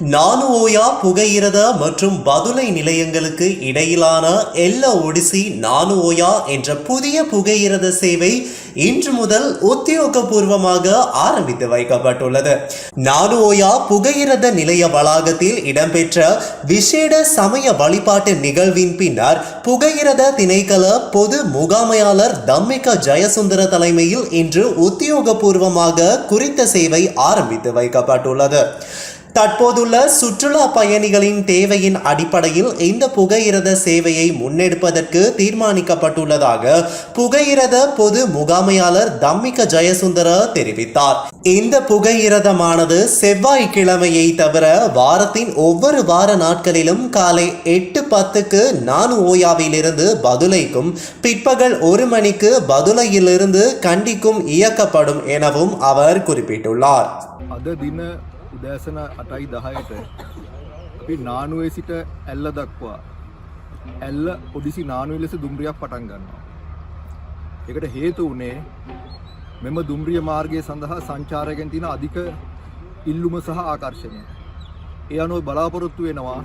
நானுஓயா புகையிரத மற்றும் பதுளை நிலையங்களுக்கு இடையிலான எல்ல ஒடிசி நானுஓயா என்ற புதிய புகையிரத சேவை இன்று முதல் உத்தியோகபூர்வமாக ஆரம்பித்து வைக்கப்பட்டுள்ளது. நானுஓயா புகையிரத நிலைய வளாகத்தில் இடம்பெற்ற விசேட சமய வழிபாட்டு நிகழ்வின் பின்னர் புகையிரத திணைக்கள பொது முகாமையாளர் தம்மிக ஜெயசுந்தர தலைமையில் இன்று உத்தியோகபூர்வமாக குறித்த சேவை ஆரம்பித்து வைக்கப்பட்டுள்ளது. தற்போதுள்ள சுற்றுலா பயணிகளின் தேவையின் அடிப்படையில் இந்த புகையிரத சேவையை முன்னெடுப்பதற்கு தீர்மானிக்கப்பட்டுள்ளதாக புகையிரத பொது முகாமையாளர் தம்மிக ஜெயசுந்தர தெரிவித்தார். இந்த புகையிரதமானது செவ்வாய்க்கிழமையை தவிர வாரத்தின் ஒவ்வொரு வார நாட்களிலும் காலை எட்டு பத்துக்கு நான் ஓயாவிலிருந்து பதுலைக்கும் பிற்பகல் ஒரு மணிக்கு பதுலையிலிருந்து கண்டிக்கும் இயக்கப்படும் எனவும் அவர் குறிப்பிட்டுள்ளார். උදෑසන අටයි දහයට අපි නානුවේ සිට ඇල්ල දක්වා ඇල්ල ඔඩිසි නානුව ලෙස දුම්රියක් පටන් ගන්නවා. එකට හේතු වනේ මෙම දුම්රිය මාර්ගය සඳහා සංචාරකෙන් තින අධික ඉල්ලුම සහ ආකර්ශණය. ඒ අනුව බලාපොරොත්තු වෙනවා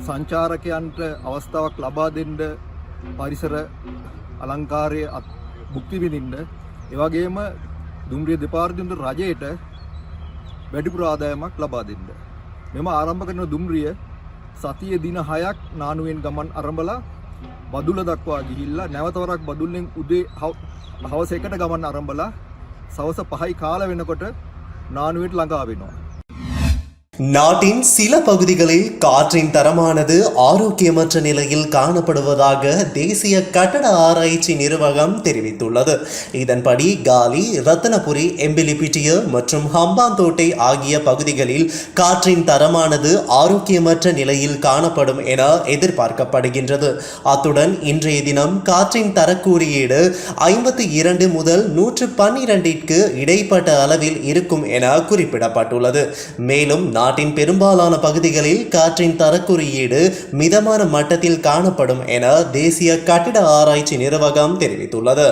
සංචාරකයන්ට අවස්ථාවක් ලබා දෙන්ඩ පරිසර අලංකාරය බුක්තිවිනින්ට ඒවගේම දුම්රිය දෙපාර්තින්ට රජයට වැඩිපුර ආදායමක් ලබා දෙන්න. මෙම ආරම්භ කරන දුම්රිය සතිය දින හයක් නානුවෙන් ගමන් අරඹලා බදුල දක්වා ගිහිල්ලා නැවතවරක් බදුල්ලෙන් උදේ හව- හවස එකට ගමන් අරඹලා සවස පහයි කාල වෙනකොට නානුවට ළඟා වෙනවා. நாட்டின் சில பகுதிகளில் காற்றின் தரமானது ஆரோக்கியமற்ற நிலையில் காணப்படுவதாக தேசிய கட்டட ஆராய்ச்சி நிறுவனம் தெரிவித்துள்ளது. இதன்படி காலி ரத்தனபுரி எம்பிலிபிட்டிய மற்றும் ஹம்பாந்தோட்டை ஆகிய பகுதிகளில் காற்றின் தரமானது ஆரோக்கியமற்ற நிலையில் காணப்படும் என எதிர்பார்க்கப்படுகின்றது. அத்துடன் இன்றைய தினம் காற்றின் தரக்குறியீடு ஐம்பத்தி இரண்டு முதல் நூற்று பன்னிரண்டிற்கு இடைப்பட்ட அளவில் இருக்கும் என குறிப்பிடப்பட்டுள்ளது. மேலும் நான் நாட்டின் பெரும்பாலான பகுதிகளில் காற்றின் தரக்குறியீடு மிதமான மட்டத்தில் காணப்படும் என தேசிய கட்டிட ஆராய்ச்சி நிறுவகம் தெரிவித்துள்ளது.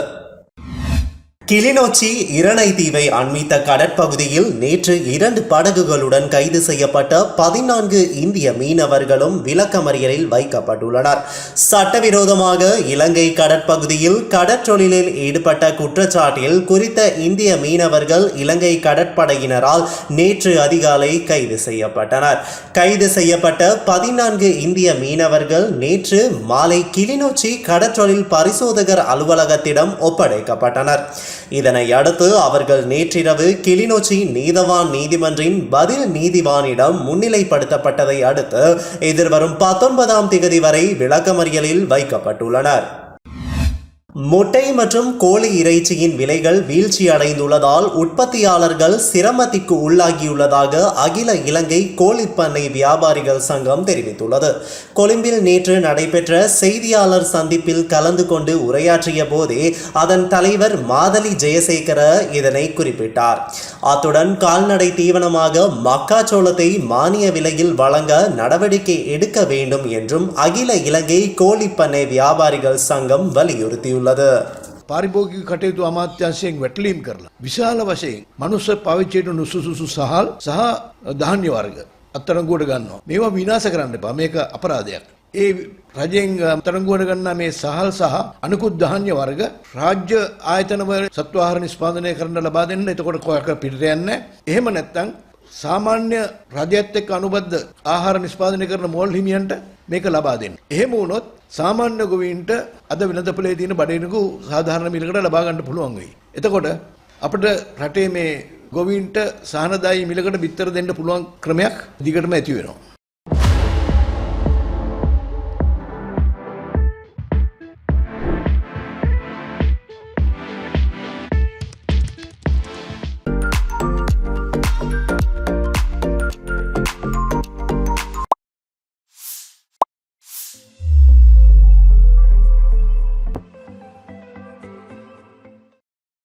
கிளிநொச்சி இரணை தீவை அண்மித்த கடற்பகுதியில் நேற்று இரண்டு படகுகளுடன் கைது செய்யப்பட்ட பதினான்கு இந்திய மீனவர்களும் விளக்கமறியலில் வைக்கப்பட்டுள்ளனர். சட்டவிரோதமாக இலங்கை கடற்பகுதியில் கடற்றொழிலில் ஈடுபட்ட குற்றச்சாட்டில் குறித்த இந்திய மீனவர்கள் இலங்கை கடற்படையினரால் நேற்று அதிகாலை கைது செய்யப்பட்டனர். கைது செய்யப்பட்ட பதினான்கு இந்திய மீனவர்கள் நேற்று மாலை கிளிநொச்சி கடற்றொழில் பரிசோதகர் அலுவலகத்திடம் ஒப்படைக்கப்பட்டனர். இதனை அடுத்து அவர்கள் நேற்றிரவு கிளிநொச்சி நீதவான் நீதிமன்றின் பதில் நீதிவானிடம் முன்னிலைப்படுத்தப்பட்டதை அடுத்து எதிர்வரும் பத்தொன்பதாம் திகதி வரை விளக்கமறியலில் வைக்கப்பட்டுள்ளனர். முட்டை மற்றும் கோழி இறைச்சியின் விலைகள் வீழ்ச்சி அடைந்துள்ளதால் உற்பத்தியாளர்கள் சிரமத்திற்கு உள்ளாகியுள்ளதாக அகில இலங்கை கோழிப்பண்ணை வியாபாரிகள் சங்கம் தெரிவித்துள்ளது. கொழும்பில் நேற்று நடைபெற்ற செய்தியாளர் சந்திப்பில் கலந்து கொண்டு உரையாற்றிய போதே அதன் தலைவர் மாதலி ஜெயசேகர இதனை குறிப்பிட்டார். அத்துடன் கால்நடை தீவனமாக மக்காச்சோளத்தை மானிய விலையில் வழங்க நடவடிக்கை எடுக்க வேண்டும் என்றும் அகில இலங்கை கோழிப்பண்ணை வியாபாரிகள் சங்கம் வலியுறுத்தியுள்ளது. පාරිභෝගික කටයුතු අමාත්‍යංශයෙන් වැටලීම් කරලා. විශාල වශයෙන් මනුස්ස පවිච්චයට නුසුසුසු සහල් සහ ධාන්‍ය වර්ග අත්තරංගුවට ගන්නවා. මේවා විනාශ කරන්න එපා. මේක අපරාධයක්. ඒ රජයෙන් අත්තරංගුවට ගන්නා මේ සහල් සහ අනිකුත් ධාන්‍ය වර්ග රාජ්‍ය ආයතනවල සත්වාහාර නිෂ්පාදනය කරන්න ලබා දෙන්න. එතකොට කොහක පිටට යන්නේ නැහැ. එහෙම නැත්නම් සාමාන්‍ය රජයත් එක්ක අනුබද්ධ ආහාර නිෂ්පාදනය කරන මෝල් හිමියන්ට මේක ලබා දෙන්න. එහෙම වුණොත් සාමාන්‍ය ගොවීන්ට අද වෙළඳපොලේ තියෙන බඩේනකු සාධාරණ මිලකට ලබා ගන්න පුළුවන් වෙයි. එතකොට අපිට රටේ මේ ගොවීන්ට සහනදායී මිලකට බිත්තර දෙන්න පුළුවන් ක්‍රමයක් දිගටම ඇති වෙනවා.